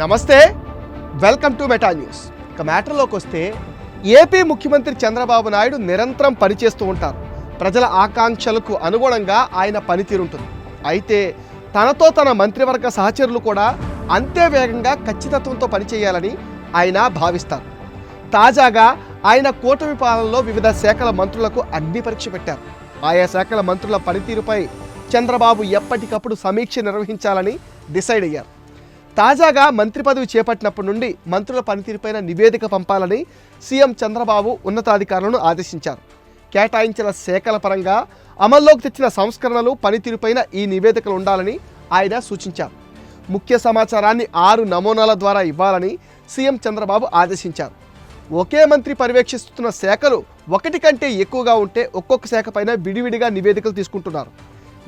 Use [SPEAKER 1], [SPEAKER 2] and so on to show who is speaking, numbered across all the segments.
[SPEAKER 1] నమస్తే welcome to meta news. ఇక మ్యాటర్లోకి వస్తే ఏపీ ముఖ్యమంత్రి చంద్రబాబు నాయుడు నిరంతరం పనిచేస్తూ ఉంటారు. ప్రజల ఆకాంక్షలకు అనుగుణంగా ఆయన పనితీరు ఉంటుంది అయితే తనతో తన మంత్రివర్గ సహచరులు కూడా అంతే వేగంగా ఖచ్చితత్వంతో పనిచేయాలని ఆయన భావిస్తారు. తాజాగా ఆయన కూటమి పాలనలో వివిధ శాఖల మంత్రులకు అగ్ని పరీక్ష పెట్టారు. ఆయా శాఖల మంత్రుల పనితీరుపై చంద్రబాబు ఎప్పటికప్పుడు సమీక్ష నిర్వహించాలని డిసైడ్ అయ్యారు. తాజాగా మంత్రి పదవి చేపట్టినప్పటి నుండి మంత్రుల పనితీరుపైన నివేదిక పంపాలని సీఎం చంద్రబాబు ఉన్నతాధికారులను ఆదేశించారు. కేటాయించిన శాఖల పరంగా అమల్లోకి తెచ్చిన సంస్కరణలు పనితీరుపైన ఈ నివేదికలు ఉండాలని ఆయన సూచించారు. ముఖ్య సమాచారాన్ని ఆరు నమూనాల ద్వారా ఇవ్వాలని సీఎం చంద్రబాబు ఆదేశించారు. ఒకే మంత్రి పర్యవేక్షిస్తున్న శాఖలు ఒకటి కంటే ఎక్కువగా ఉంటే ఒక్కొక్క శాఖ పైన విడివిడిగా నివేదికలు తీసుకుంటున్నారు.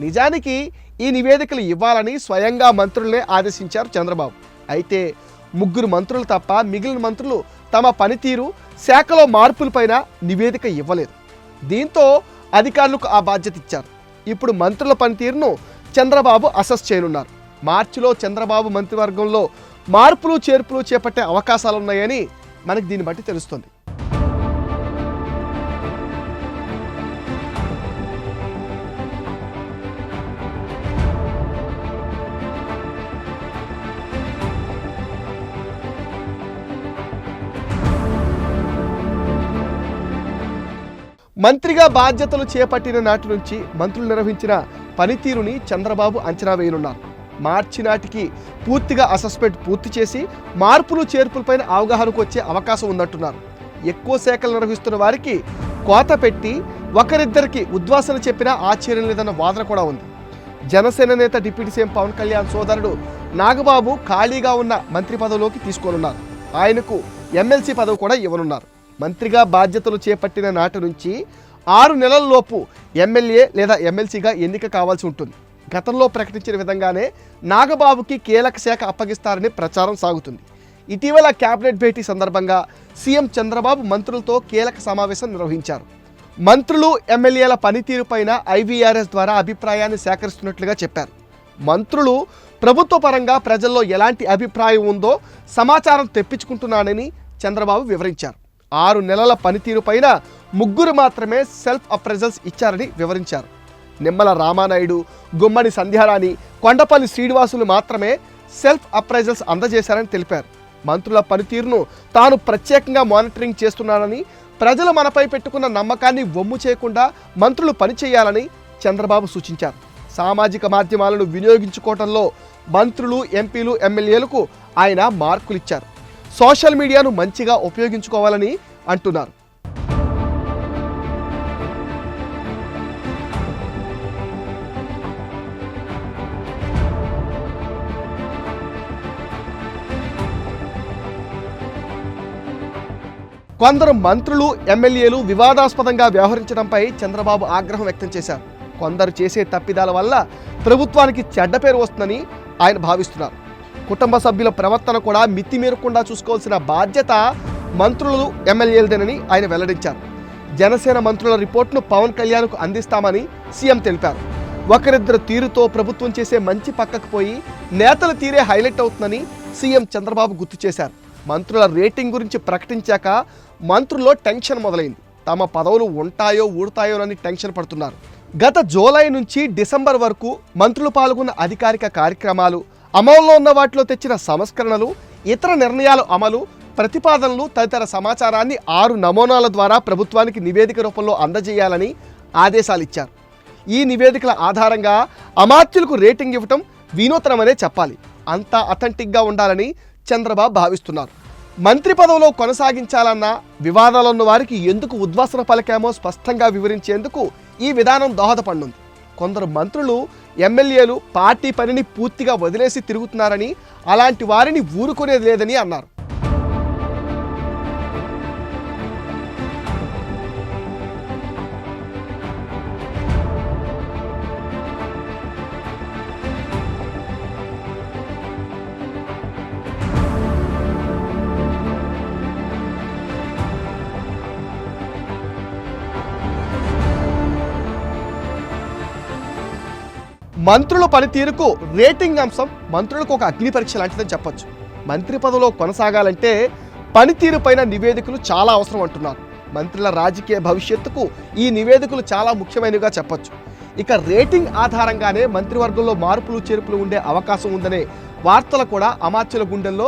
[SPEAKER 1] నిజానికి ఈ నివేదికలు ఇవ్వాలని స్వయంగా మంత్రులనే ఆదేశించారు చంద్రబాబు. అయితే ముగ్గురు మంత్రులు తప్ప మిగిలిన మంత్రులు తమ పనితీరు శాఖలో మార్పులపైన నివేదిక ఇవ్వలేదు. దీంతో అధికారులకు ఆ బాధ్యత ఇచ్చారు. ఇప్పుడు మంత్రుల పనితీరును చంద్రబాబు అసెస్ చేయనున్నారు. మార్చిలో చంద్రబాబు మంత్రివర్గంలో మార్పులు చేర్పులు చేపట్టే అవకాశాలున్నాయని మనకి దీన్ని బట్టి తెలుస్తుంది. మంత్రిగా బాధ్యతలు చేపట్టిన నాటి నుంచి మంత్రులు నిర్వహించిన పనితీరుని చంద్రబాబు అంచనా వేయనున్నారు. మార్చి నాటికి పూర్తిగా అసెస్మెంట్ పూర్తి చేసి మార్పులు చేర్పులపైన అవగాహనకు వచ్చే అవకాశం ఉందంటున్నారు. ఎక్కువ శాఖలు నిర్వహిస్తున్న వారికి కోత పెట్టి ఒకరిద్దరికి ఉద్వాసన చెప్పినా ఆశ్చర్యం లేదన్న వాదన కూడా ఉంది. జనసేన నేత డిప్యూటీ సీఎం పవన్ కళ్యాణ్ సోదరుడు నాగబాబు ఖాళీగా ఉన్న మంత్రి పదవిలోకి తీసుకోనున్నారు. ఆయనకు ఎమ్మెల్సీ పదవి కూడా ఇవ్వనున్నారు. మంత్రిగా బాధ్యతలు చేపట్టిన నాటి నుంచి ఆరు నెలల్లోపు ఎమ్మెల్యే లేదా ఎమ్మెల్సీగా ఎన్నిక కావాల్సి ఉంటుంది. గతంలో ప్రకటించిన విధంగానే నాగబాబుకి కీలక శాఖ అప్పగిస్తారని ప్రచారం సాగుతుంది. ఇటీవల కేబినెట్ భేటీ సందర్భంగా సీఎం చంద్రబాబు మంత్రులతో కీలక సమావేశం నిర్వహించారు. మంత్రులు ఎమ్మెల్యేల పనితీరుపైన ఐవీఆర్ఎస్ ద్వారా అభిప్రాయాన్ని సేకరిస్తున్నట్లుగా చెప్పారు. మంత్రులు ప్రభుత్వ పరంగా ప్రజల్లో ఎలాంటి అభిప్రాయం ఉందో సమాచారం తెప్పించుకుంటున్నానని చంద్రబాబు వివరించారు. ఆరు నెలల పనితీరుపైన ముగ్గురు మాత్రమే సెల్ఫ్ అప్రైజల్స్ ఇచ్చారని వివరించారు. నిమ్మల రామానాయుడు గుమ్మడి సంధ్యారాణి కొండపల్లి శ్రీనివాసులు మాత్రమే సెల్ఫ్ అప్రైజల్స్ అందజేశారని తెలిపారు. మంత్రుల పనితీరును తాను ప్రత్యేకంగా మానిటరింగ్ చేస్తున్నానని ప్రజలు మనపై పెట్టుకున్న నమ్మకాన్ని వమ్ము చేయకుండా మంత్రులు పనిచేయాలని చంద్రబాబు సూచించారు. సామాజిక మాధ్యమాలను వినియోగించుకోవడంలో మంత్రులు ఎంపీలు ఎమ్మెల్యేలకు ఆయన మార్కులిచ్చారు. సోషల్ మీడియాను మంచిగా ఉపయోగించుకోవాలని అంటున్నారు. కొందరు మంత్రులు ఎమ్మెల్యేలు వివాదాస్పదంగా వ్యవహరించడంపై చంద్రబాబు ఆగ్రహం వ్యక్తం చేశారు. కొందరు చేసే తప్పిదాల వల్ల ప్రభుత్వానికి చెడ్డ పేరు వస్తుందని ఆయన భావిస్తున్నారు. కుటుంబ సభ్యుల ప్రవర్తన కూడా మితిమీరకుండా చూసుకోవాల్సిన బాధ్యత మంత్రులు ఎమ్మెల్యేలదేనని ఆయన వెల్లడించారు. జనసేన మంత్రుల రిపోర్ట్ను పవన్ కళ్యాణ్కు అందిస్తామని సీఎం తెలిపారు. ఒకరిద్దరు తీరుతో ప్రభుత్వం చేసే మంచి పక్కకు పోయి నేతల తీరే హైలైట్ అవుతుందని సీఎం చంద్రబాబు గుర్తు చేశారు. మంత్రుల రేటింగ్ గురించి ప్రకటించాక మంత్రుల్లో టెన్షన్ మొదలైంది. తమ పదవులు ఉంటాయో ఊడతాయోనని టెన్షన్ పడుతున్నారు. గత జూలై నుంచి డిసెంబర్ వరకు మంత్రులు పాల్గొన్న అధికారిక కార్యక్రమాలు అమల్లో ఉన్న వాటిలో తెచ్చిన సంస్కరణలు ఇతర నిర్ణయాల అమలు ప్రతిపాదనలు తదితర సమాచారాన్ని ఆరు నమూనాల ద్వారా ప్రభుత్వానికి నివేదిక రూపంలో అందజేయాలని ఆదేశాలు ఇచ్చారు. ఈ నివేదికల ఆధారంగా అమాత్యులకు రేటింగ్ ఇవ్వటం వినూత్నమనే చెప్పాలి. అంతా అథెంటిక్గా ఉండాలని చంద్రబాబు భావిస్తున్నారు. మంత్రి పదవిలో కొనసాగించాలన్న వివాదాలున్న వారికి ఎందుకు ఉద్వాసన పలికామో స్పష్టంగా వివరించేందుకు ఈ విధానం దోహదపడనుంది. కొందరు మంత్రులు ఎమ్మెల్యేలు పార్టీ పనిని పూర్తిగా వదిలేసి తిరుగుతున్నారని అలాంటి వారిని ఊరుకునేది లేదని అన్నారు. మంత్రుల పనితీరుకు రేటింగ్ అంశం మంత్రులకు ఒక అగ్ని పరీక్ష లాంటిదని చెప్పొచ్చు. మంత్రి పదవిలో కొనసాగాలంటే పనితీరు పైన నివేదికలు చాలా అవసరం అంటున్నారు. మంత్రుల రాజకీయ భవిష్యత్తుకు ఈ నివేదికలు చాలా ముఖ్యమైనవిగా చెప్పొచ్చు. ఇక రేటింగ్ ఆధారంగానే మంత్రివర్గంలో మార్పులు చేర్పులు ఉండే అవకాశం ఉందనే వార్తలు కూడా అమాత్యుల గుండెల్లో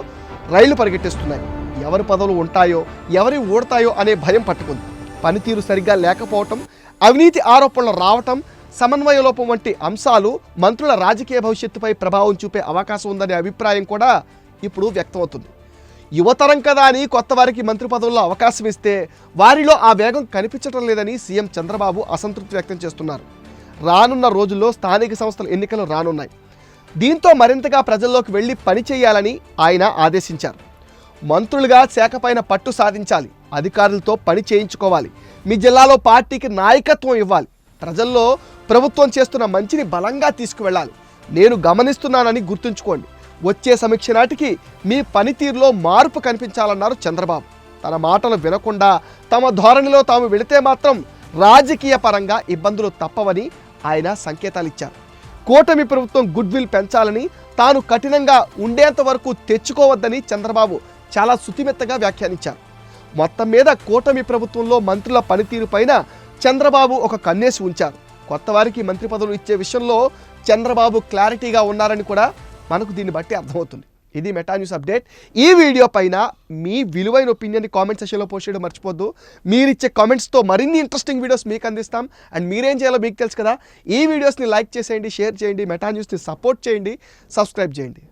[SPEAKER 1] రైళ్ళు పరిగెట్టిస్తున్నాయి. ఎవరి పదవులు ఉంటాయో ఎవరి ఊడతాయో అనే భయం పట్టుకుంది. పనితీరు సరిగ్గా లేకపోవటం అవినీతి ఆరోపణలు రావటం సమన్వయ లోపం వంటి అంశాలు మంత్రుల రాజకీయ భవిష్యత్తుపై ప్రభావం చూపే అవకాశం ఉందనే అభిప్రాయం కూడా ఇప్పుడు వ్యక్తమవుతుంది. యువతరం కదా అని కొత్త వారికి మంత్రి పదవుల్లో అవకాశం ఇస్తే వారిలో ఆ వేగం కనిపించడం లేదని సీఎం చంద్రబాబు అసంతృప్తి వ్యక్తం చేస్తున్నారు. రానున్న రోజుల్లో స్థానిక సంస్థల ఎన్నికలు రానున్నాయి. దీంతో మరింతగా ప్రజల్లోకి వెళ్ళి పని చేయాలని ఆయన ఆదేశించారు. మంత్రులుగా శాఖపైన పట్టు సాధించాలి. అధికారులతో పని చేయించుకోవాలి. మీ జిల్లాలో పార్టీకి నాయకత్వం ఇవ్వాలి. ప్రజల్లో ప్రభుత్వం చేస్తున్న మంచిని బలంగా తీసుకువెళ్ళాలి. నేను గమనిస్తున్నానని గుర్తుంచుకోండి. వచ్చే సమీక్ష నాటికి మీ పనితీరులో మార్పు కనిపించాలన్నారు చంద్రబాబు. తన మాటలు వినకుండా తమ ధోరణిలో తాము వెళితే మాత్రం రాజకీయ పరంగా ఇబ్బందులు తప్పవని ఆయన సంకేతాలు ఇచ్చారు కూటమి ప్రభుత్వం గుడ్ విల్ పెంచాలని తాను కఠినంగా ఉండేంత వరకు తెచ్చుకోవద్దని చంద్రబాబు చాలా సుతిమెత్తగా వ్యాఖ్యానించారు. మొత్తం మీద కూటమి ప్రభుత్వంలో మంత్రుల పనితీరు పైన చంద్రబాబు ఒక కన్నేసి ఉంచారు. కొత్త వారికి మంత్రి పదవులు ఇచ్చే విషయంలో చంద్రబాబు క్లారిటీగా ఉన్నారని కూడా మనకు దీన్ని బట్టి అర్థమవుతుంది. ఇది మెటా న్యూస్ అప్డేట్. ఈ వీడియో పైన మీ విలువైన ఒపీనియన్ కామెంట్ సెషన్లో పోస్ట్ చేయడం మర్చిపోద్దు. మీరిచ్చే కామెంట్స్తో మరిన్ని ఇంట్రెస్టింగ్ వీడియోస్ మీకు అందిస్తాం. అండ్ మీరేం చేయాలో మీకు తెలుసు కదా. ఈ వీడియోస్ని లైక్ చేసేయండి షేర్ చేయండి మెటా న్యూస్ని సపోర్ట్ చేయండి సబ్స్క్రైబ్ చేయండి.